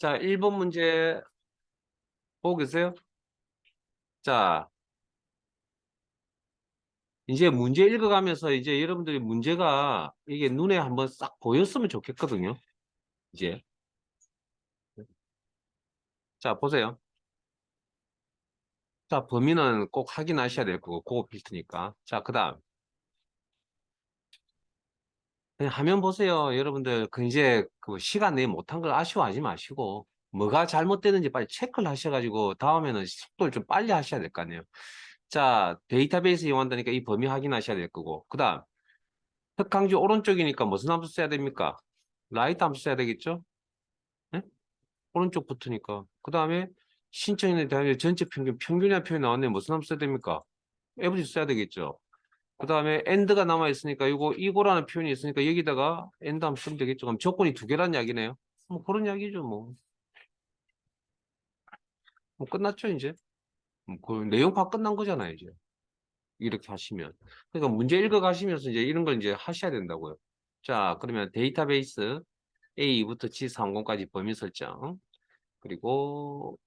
자, 1번 문제 보고 계세요? 자, 이제 문제 읽어가면서 이제 여러분들이 문제가 이게 눈에 한번 싹 보였으면 좋겠거든요. 이제. 자, 보세요. 자, 범위는 꼭 확인하셔야 될 거고, 그거 필터니까. 자, 그 다음. 그냥 화면 보세요. 여러분들, 그 이제 그 시간 내에 못한 걸 아쉬워하지 마시고, 뭐가 잘못되는지 빨리 체크를 하셔가지고, 다음에는 속도를 좀 빨리 하셔야 될 거 아니에요. 자, 데이터베이스 이용한다니까 이 범위 확인하셔야 될 거고, 그 다음. 특강주 오른쪽이니까 무슨 함수 써야 됩니까? 라이트 함수 써야 되겠죠? 네? 오른쪽부터니까. 그 다음에 신청인에 대한 전체 평균, 평균이라는 표현이 나왔네. 무슨 함수 써야 됩니까? 에브리지 써야 되겠죠? 그 다음에 엔드가 남아있으니까 이거 이거라는 표현이 있으니까 여기다가 엔드 함수 쓰면 되겠죠? 그럼 조건이 두 개란 이야기네요. 뭐 그런 이야기죠, 뭐. 뭐 끝났죠, 이제? 뭐그 내용 파 끝난 거잖아요, 이제. 이렇게 하시면. 그러니까 문제 읽어 가시면서 이제 이런 걸 이제 하셔야 된다고요. 자, 그러면 데이터베이스 A부터 G30까지 범위 설정. 그리고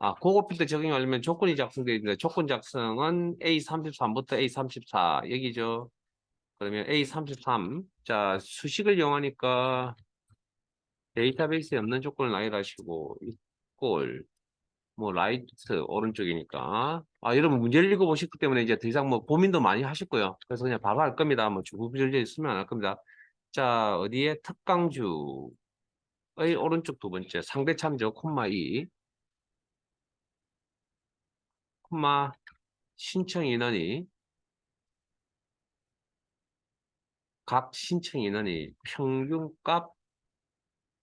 아, 그거 필터 적용하려면 조건이 작성되어 있는데 조건 작성은 A33부터 A34 여기죠. 그러면 A33. 자, 수식을 이용하니까 데이터베이스에 없는 조건을 나열하시고 이꼴 뭐 라이트 오른쪽이니까 아 여러분 문제를 읽어보셨기 때문에 이제 더 이상 뭐 고민도 많이 하실 거예요 그래서 그냥 바로 할 겁니다 뭐 주구부절제 있으면 안 할 겁니다 자 어디에 특강주의 오른쪽 두 번째 상대 참조 콤마 2 콤마 신청 인원이 각 신청 인원이 평균값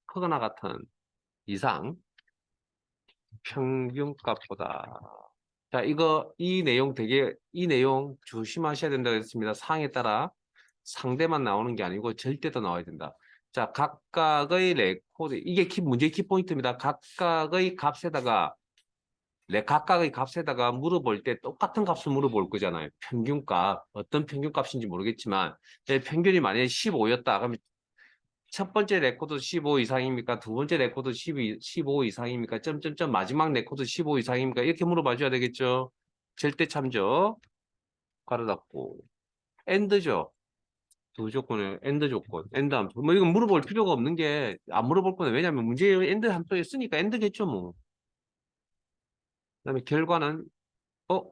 크거나 같은 이상 평균값보다. 자 이거 이 내용 되게 이 내용 조심하셔야 된다고 했습니다. 사항에 따라 상대만 나오는 게 아니고 절대도 나와야 된다. 자 각각의 레코드 이게 키, 문제 키포인트입니다. 각각의 값에다가 내 각각의 값에다가 물어볼 때 똑같은 값을 물어볼 거잖아요 평균값 어떤 평균값인지 모르겠지만 내 평균이 만약에 15였다 그러면 첫 번째 레코드 15 이상입니까? 두 번째 레코드 12, 15 이상입니까? 점점점 마지막 레코드 15 이상입니까? 이렇게 물어봐 줘야 되겠죠. 절대 참조 가로 닫고 엔드죠. 두 조건을 엔드 조건, 엔드 함수. 뭐 이건 물어볼 필요가 없는 게 안 물어볼 거는 왜냐면 문제에 엔드 함수에 쓰니까 엔드겠죠 뭐. 그다음에 결과는 어?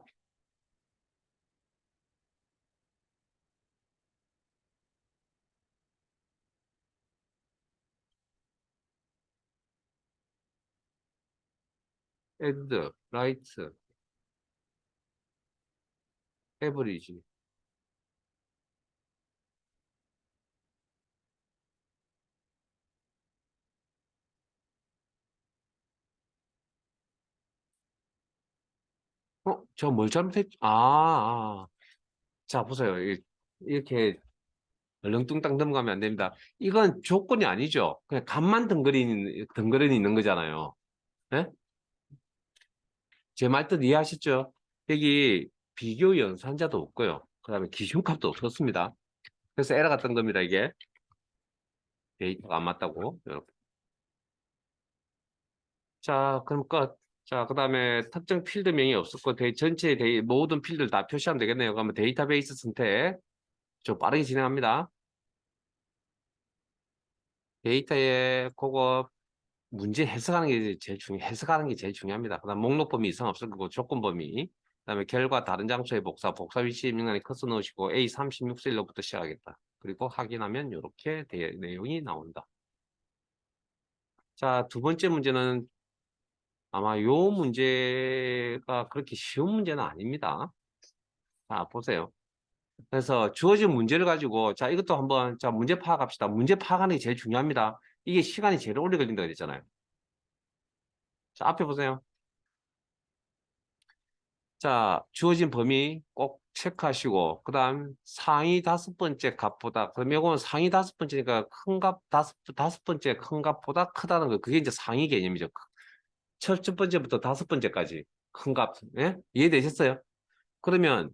엔드, 라 저뭘 잘못했, 아, 아. 자, 보세요. 이- 이렇게 얼렁뚱땅 넘어가면 안 됩니다. 이건 조건이 아니죠. 그냥 값만 덩그리, 덩그러니 있는 거잖아요. 예? 제 말뜻 이해하셨죠? 여기 비교 연산자도 없고요. 그 다음에 기준값도 없었습니다. 그래서 에러가 뜬 겁니다, 이게. 데이터가 안 맞다고. 이렇게. 자, 그럼 끝. 자, 그 다음에 특정 필드명이 없었고, 데, 전체 데이, 모든 필드를 다 표시하면 되겠네요. 그러면 데이터베이스 선택. 좀 빠르게 진행합니다. 데이터에 그거 문제 해석하는 게 제일 중요, 해석하는 게 제일 중요합니다. 그 다음 목록 범위 이상 없을 거고, 조건 범위. 그 다음에 결과 다른 장소의 복사, 복사 위치 입력란에 커서 넣으시고, A36셀로부터 시작하겠다. 그리고 확인하면 이렇게 내용이 나온다. 자, 두 번째 문제는 아마 요 문제가 그렇게 쉬운 문제는 아닙니다. 자, 보세요. 그래서 주어진 문제를 가지고 자, 이것도 한번 자, 문제 파악합시다. 문제 파악하는 게 제일 중요합니다. 이게 시간이 제일 오래 걸린다고 그랬잖아요. 자, 앞에 보세요. 자, 주어진 범위 꼭 체크하시고, 그 다음 상위 다섯 번째 값보다, 그럼 이거는 상위 다섯 번째니까 큰 값, 다섯, 다섯 번째 큰 값보다 크다는 거, 그게 이제 상위 개념이죠. 첫, 첫 번째부터 다섯 번째까지 큰 값, 예? 이해되셨어요? 그러면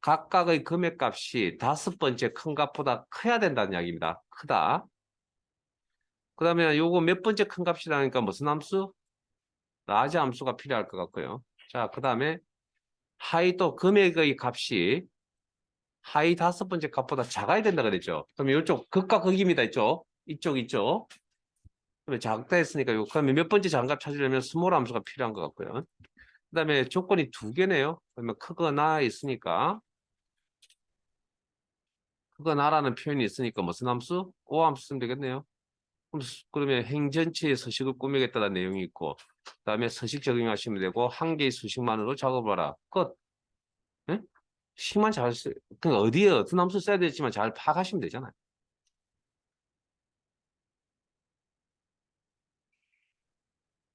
각각의 금액값이 다섯 번째 큰 값보다 커야 된다는 이야기입니다. 크다. 그 다음에 요거 몇 번째 큰 값이라니까 무슨 함수? 라지 함수가 필요할 것 같고요. 자, 그 다음에 하이 또 금액의 값이 하이 다섯 번째 값보다 작아야 된다 그랬죠. 그러면 이쪽 극과 극입니다. 이쪽. 이쪽 이쪽. 그러면 작다 했으니까 요 그러면 몇 번째 값 찾으려면 스몰 함수가 필요한 것 같고요. 그 다음에 조건이 두 개네요. 그러면 크거나 있으니까 크거나라는 표현이 있으니까 무슨 함수? O 함수 쓰면 되겠네요. 그러면 행 전체의 서식을 꾸미겠다는 내용이 있고 그 다음에 서식 적용하시면 되고 한 개의 수식만으로 작업하라. 끝. 예? 식만 잘 쓰, 그 어디에 어떤 함수 써야 될지만 잘 파악하시면 되잖아요.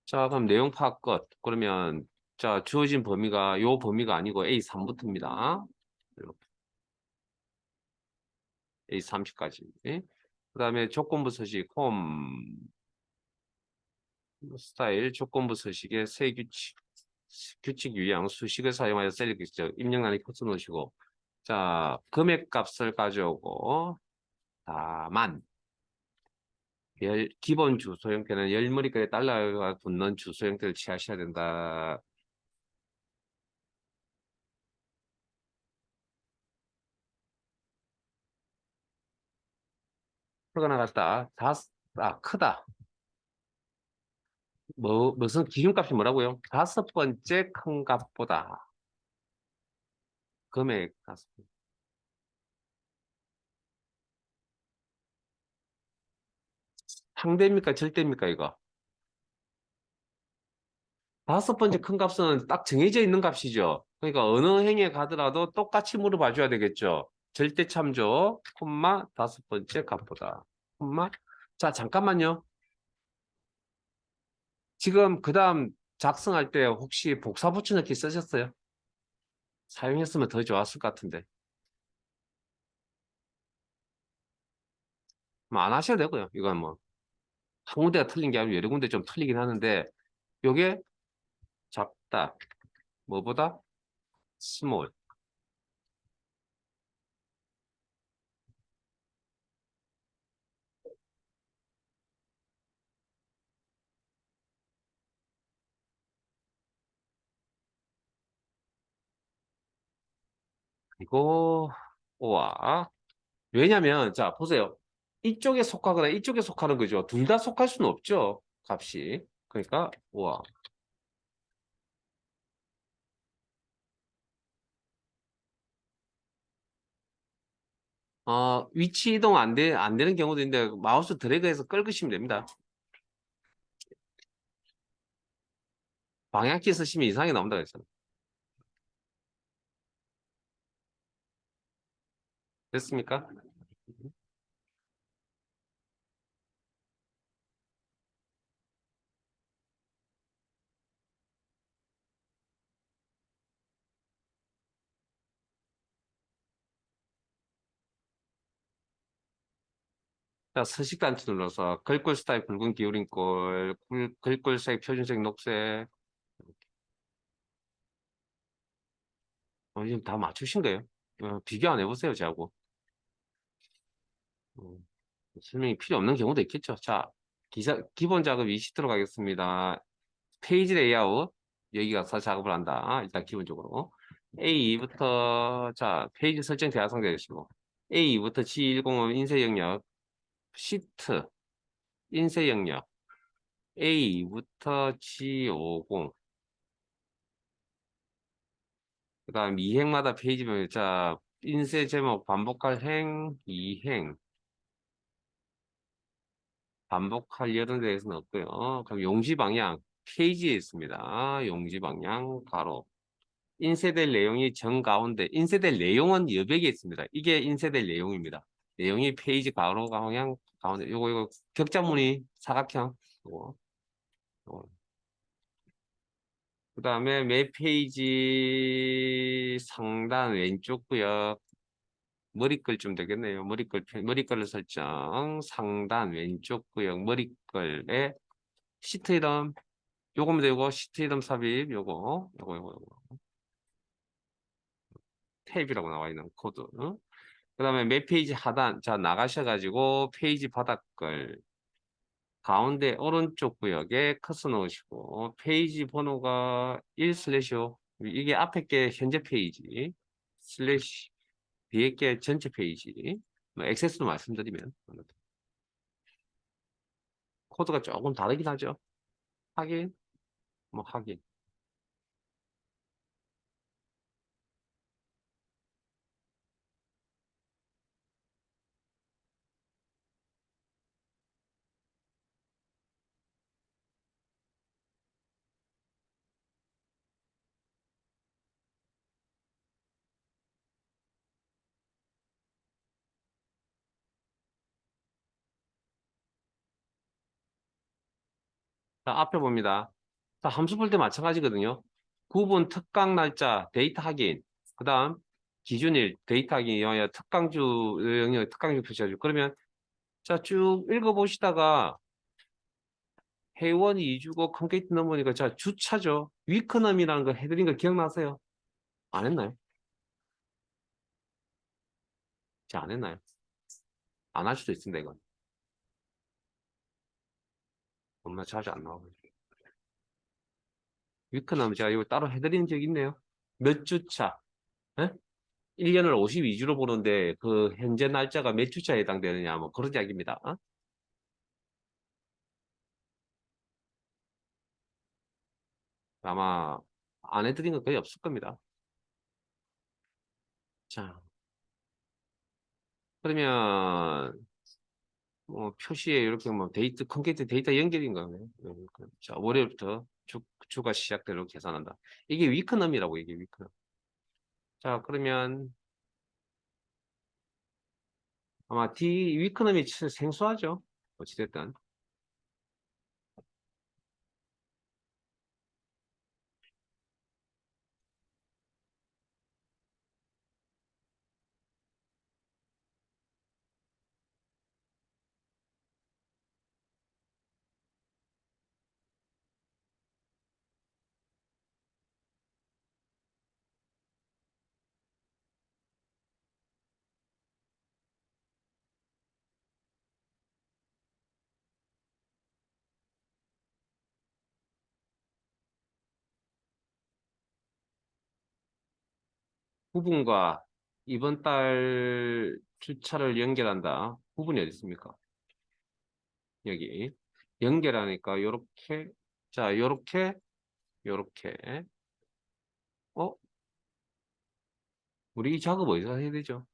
자, 그럼 내용 파악 끝. 그러면 자 주어진 범위가 요 범위가 아니고 A3부터입니다. A30까지. 그 다음에 조건부 서식 홈 스타일 조건부 서식의 세 규칙 규칙 유형 수식을 사용하여 셀 규칙 입력란에 코스 놓으시고 자 금액 값을 가져오고 다만 열, 기본 주소 형태는 열머리까지 달러가 붙는 주소 형태를 취하셔야 된다. 크거나 같다. 다, 아, 크다. 뭐, 무슨 기준값이 뭐라고요? 다섯 번째 큰 값보다 금액 다섯 번. 상대입니까? 절대입니까? 이거? 다섯 번째 큰 값은 딱 정해져 있는 값이죠. 그러니까 어느 행에 가더라도 똑같이 물어봐 줘야 되겠죠. 절대 참조, 콤마, 다섯 번째 값보다. 콤마. 자, 잠깐만요. 지금 그 다음 작성할 때 혹시 복사 붙여넣기 쓰셨어요? 사용했으면 더 좋았을 것 같은데. 뭐 안 하셔도 되고요. 이건 뭐. 한 군데가 틀린 게 아니고 여러 군데 좀 틀리긴 하는데, 요게 작다. 뭐보다? 스몰. 그리고 오와 왜냐면 자 보세요 이쪽에 속하거나 이쪽에 속하는 거죠. 둘 다 속할 수는 없죠 값이. 그러니까 오와. 어, 위치 이동 안, 돼, 안 되는 경우도 있는데 마우스 드래그해서 끌으시면 됩니다. 방향키 쓰시면 이상하게 나온다 그랬잖아요. 됐습니까? 서식 단추 눌러서 글꼴 스타일 붉은 기울인 꼴, 글- 글꼴색 표준색 녹색 어, 지금 다 맞추신 거예요? 어, 비교 안 해보세요, 저하고. 어, 설명이 필요 없는 경우도 있겠죠. 자, 기사, 기본 작업 20도로 가겠습니다. 페이지 레이아웃. 여기 가서 작업을 한다. 일단 기본적으로. A2부터, 자, 페이지 설정 대화성되시고. A2부터 G10은 인쇄 영역. 시트. 인쇄 영역. A2부터 G50. 그 다음 2행마다 페이지별, 자, 인쇄 제목 반복할 행, 2행. 반복할 이런 데에서는 없고요. 그럼 용지 방향 페이지에 있습니다. 용지 방향 가로 인쇄될 내용이 정 가운데 인쇄될 내용은 여백에 있습니다. 이게 인쇄될 내용입니다. 내용이 페이지 가로 방향 가운데 요거 요거 격자무늬 사각형 요거 요거. 그 다음에 매 페이지 상단 왼쪽 구역 머리글 좀 되겠네요. 머리글, 표- 머리글을 설정, 상단 왼쪽 구역 머리글에 시트 이름, 요거면 되고, 시트 이름 삽입, 요거, 요거, 요거, 요거. 탭이라고 나와 있는 코드. 그 다음에 매 페이지 하단, 자, 나가셔가지고, 페이지 바닥글, 가운데 오른쪽 구역에 커서 넣으시고 페이지 번호가 1 슬래시요. 이게 앞에 게 현재 페이지 슬래시 뒤에 게 전체 페이지 뭐 액세스로 말씀드리면 코드가 조금 다르긴 하죠. 확인 뭐 확인 자, 앞에 봅니다. 자, 함수 풀때 마찬가지거든요. 구분 특강 날짜 데이터 확인. 그 다음 기준일 데이터 확인 영역 특강주 영역 특강주 표시하죠. 그러면 자 쭉 읽어보시다가 회원 2주고 컴게이트 넘으니까 자 주차죠. 위크넘이라는 거 해드린 거 기억나세요? 안 했나요? 자, 안 했나요? 안 할 수도 있습니다, 이건. 엄마 자주 안 나오고. 위크넘 제가 이거 따로 해드린 적 있네요. 몇 주차? 에? 1년을 52주로 보는데 그 현재 날짜가 몇 주차에 해당되느냐 뭐 그런 이야기입니다. 어? 아마 안 해드린 건 거의 없을 겁니다. 자, 그러면 뭐 표시에 이렇게 뭐 데이터 컴퓨터 데이터 연결인 거네요. 자, 월요일부터 주, 주가 시작대로 계산한다. 이게 위크넘이라고 이게 위크넘. 자, 그러면 아마 D 위크넘이 생소하죠. 어찌됐든. 부분과 이번 달 주차를 연결한다. 부분이 어디 있습니까? 여기 연결하니까 요렇게 자 요렇게 요렇게 어? 우리 이 작업 어디서 해야 되죠?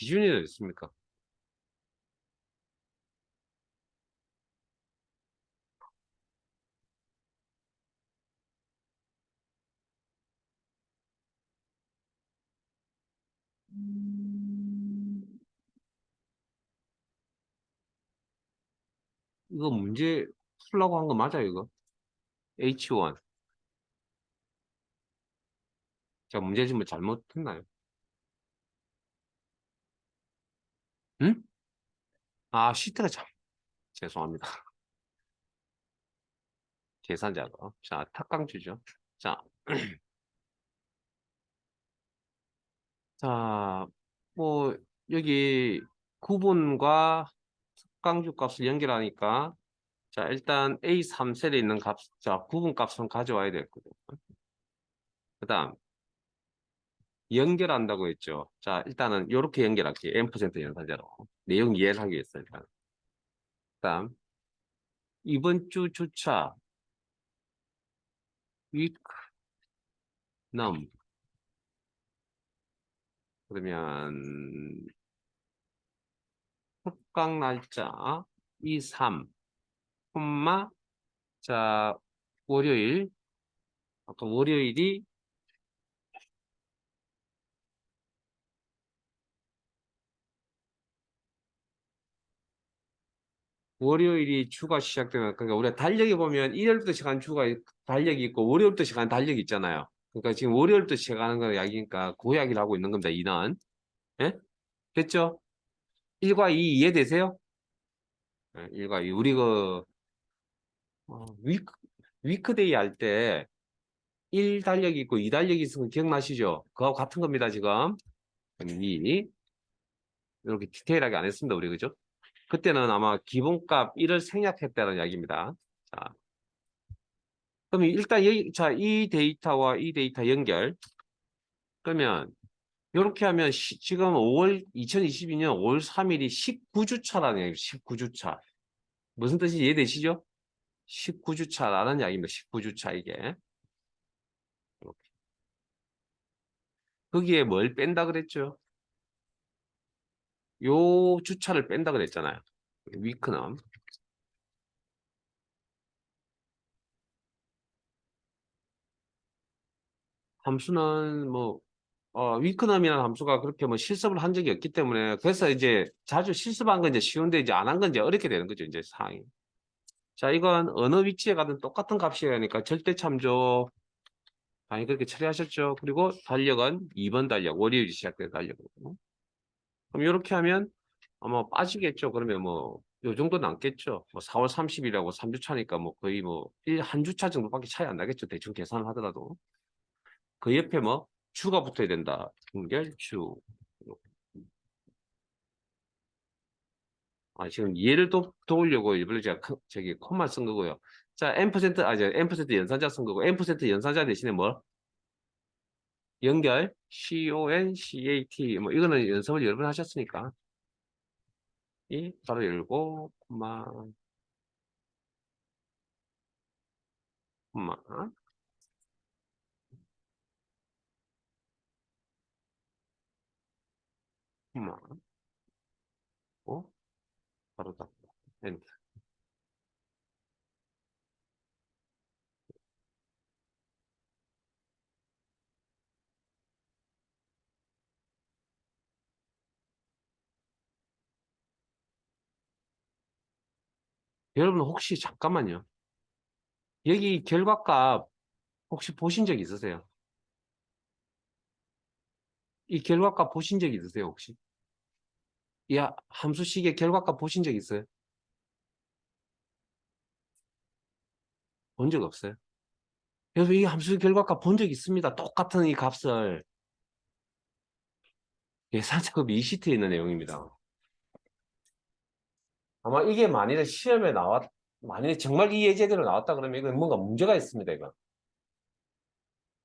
기준이 있습니까? 이거 문제 풀라고 한 거 맞아요, 이거? H1. 제가 문제집을 잘못했나요? 응? 아, 시트가 참. 죄송합니다. 계산 작업. 자, 탁강주죠. 자. 자, 뭐, 여기 구분과 탁강주 값을 연결하니까 자, 일단 A3셀에 있는 값, 자, 구분 값은 가져와야 될 거고요. 그 다음, 연결한다고 했죠. 자, 일단은 이렇게 연결할게요. M% 연산자로. 내용 이해를 하기 위해서. 일단. 그 다음, 이번 주 주차, week, num. 그러면, 특강 날짜, 2, 3, 콤마, 자, 월요일, 아까 월요일이 월요일이 주가 시작되면 그러니까 우리가 달력에 보면 일요일부터 시작하는 주가 달력이 있고 월요일부터 시작하는 달력이 있잖아요. 그러니까 지금 월요일부터 시작하는 거 약이니까 그 이야기를 하고 있는 겁니다. 이는 예? 됐죠? 1과 2 이해되세요? 예, 1과 2 우리 그 어, 위크 위크데이 할 때 1 달력이 있고 2 달력이 있으면 기억나시죠? 그거하고 같은 겁니다, 지금. 2 이렇게 디테일하게 안 했습니다, 우리 그죠? 그때는 아마 기본값 1을 생략했다는 이야기입니다. 자. 그럼 일단 여기, 자, 이 데이터와 이 데이터 연결. 그러면 이렇게 하면 시- 지금 5월 2022년 5월 3일이 19주차라는 얘기예요. 19주차. 무슨 뜻인지 이해되시죠? 19주차라는 이야기입니다. 19주차 이게. 거기에 뭘 뺀다 그랬죠? 요 주차를 뺀다 그랬잖아요. 위크넘. 함수는 뭐 어, 위크넘이라는 함수가 그렇게 뭐 실습을 한 적이 없기 때문에 그래서 이제 자주 실습한 건 이제 쉬운데 이제 안 한 건 이제 어렵게 되는 거죠 이제 상황이. 자 이건 어느 위치에 가든 똑같은 값이라니까 절대 참조 아니 그렇게 처리하셨죠. 그리고 달력은 2번 달력 월요일이 시작된 달력이고 그럼 이렇게 하면 아마 빠지겠죠. 그러면 뭐 요 정도 남겠죠. 뭐 4월 30일이라고 3주 차니까 뭐 거의 뭐 1, 한 주차 정도밖에 차이 안 나겠죠. 대충 계산을 하더라도. 그 옆에 뭐 주가 붙어야 된다. 연결주. 아, 지금 이해를 또 도우려고 일부러 제가 큰- 저기 콤마 쓴 거고요. 자, n%, 아, 저 n% 연산자 쓴 거고, n% 연산자 대신에 뭐? 연결, con, cat, 뭐, 이거는 연습을 여러 번 하셨으니까. 이, 바로 열고, 콤마, 콤마, 콤마, 어? 바로 닫고, 엔터. 여러분 혹시 잠깐만요. 여기 결과값 혹시 보신 적 있으세요? 이 결과값 보신 적 있으세요 혹시? 이 하- 함수식의 결과값 보신 적 있어요? 본 적 없어요? 여러분 이 함수 결과값 본 적 있습니다. 똑같은 이 값을 예산 작업 이 시트에 있는 내용입니다. 아마 이게 만일에 시험에 나왔, 만일에 정말 이 예제대로 나왔다 그러면 이건 뭔가 문제가 있습니다, 이거.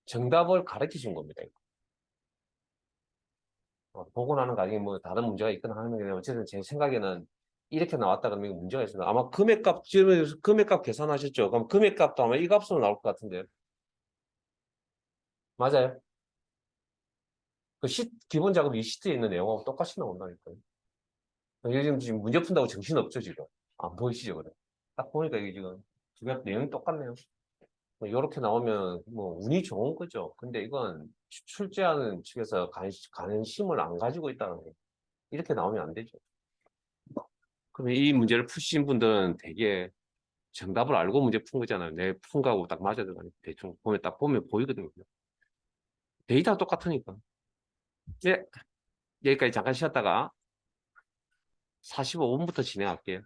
정답을 가르쳐 준 겁니다, 이거. 어, 보고 나는 가지고 뭐 다른 문제가 있거나 하는 게 어쨌든 제 생각에는 이렇게 나왔다 그러면 문제가 있습니다. 아마 금액값, 지금 금액값 계산하셨죠? 그럼 금액값도 아마 이 값으로 나올 것 같은데. 맞아요? 그 시, 기본 작업 이 시트에 있는 내용하고 똑같이 나온다니까요. 요즘 지금 문제 푼다고 정신 없죠, 지금. 안 보이시죠, 그래. 딱 보니까 이게 지금 두개 내용이 똑같네요. 뭐 이렇게 나오면 뭐 운이 좋은 거죠. 근데 이건 추- 출제하는 측에서 관심, 관심을 안 가지고 있다는 거. 이렇게 나오면 안 되죠. 그러면 이 문제를 푸신 분들은 되게 정답을 알고 문제 푼 거잖아요. 내 푼 거하고 딱 맞아 들어가니까 대충 보면 딱 보면 보이거든요. 데이터가 똑같으니까. 네. 여기까지 잠깐 쉬었다가 45분부터 진행할게요.